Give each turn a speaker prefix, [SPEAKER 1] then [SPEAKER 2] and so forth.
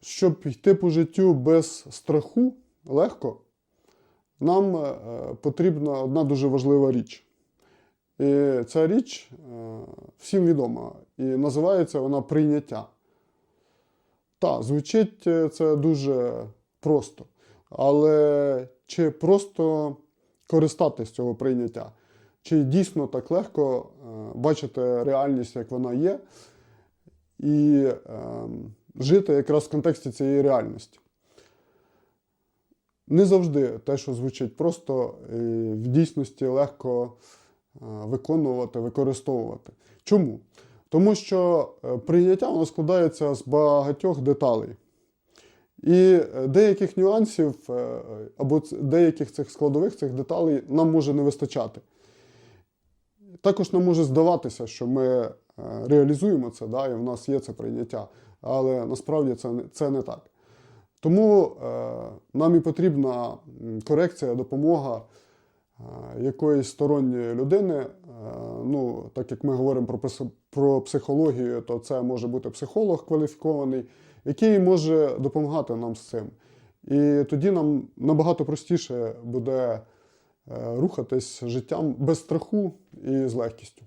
[SPEAKER 1] щоб йти по життю без страху легко, нам е, потрібна одна дуже важлива річ. І ця річ е, всім відома. І називається вона прийняття. Так, звучить е, це дуже просто. Але чи просто користатись цього прийняття? Чи дійсно так легко бачити реальність, як вона є, і е, жити якраз в контексті цієї реальності? Не завжди те, що звучить просто, е, в дійсності легко е, виконувати, використовувати. Чому? Тому що е, прийняття воно складається з багатьох деталей. І деяких нюансів або деяких цих складових цих деталей нам може не вистачати. Також нам може здаватися, що ми е, реалізуємо це, да, і в нас є це прийняття, але насправді це це не так. Тому е, нам і потрібна корекція, допомога е, якоїсь сторонньої людини. Е, ну, так як ми говоримо про, про психологію, то це може бути психолог кваліфікований, який може допомагати нам з цим. І тоді нам набагато простіше буде рухатись життям без страху і з легкістю.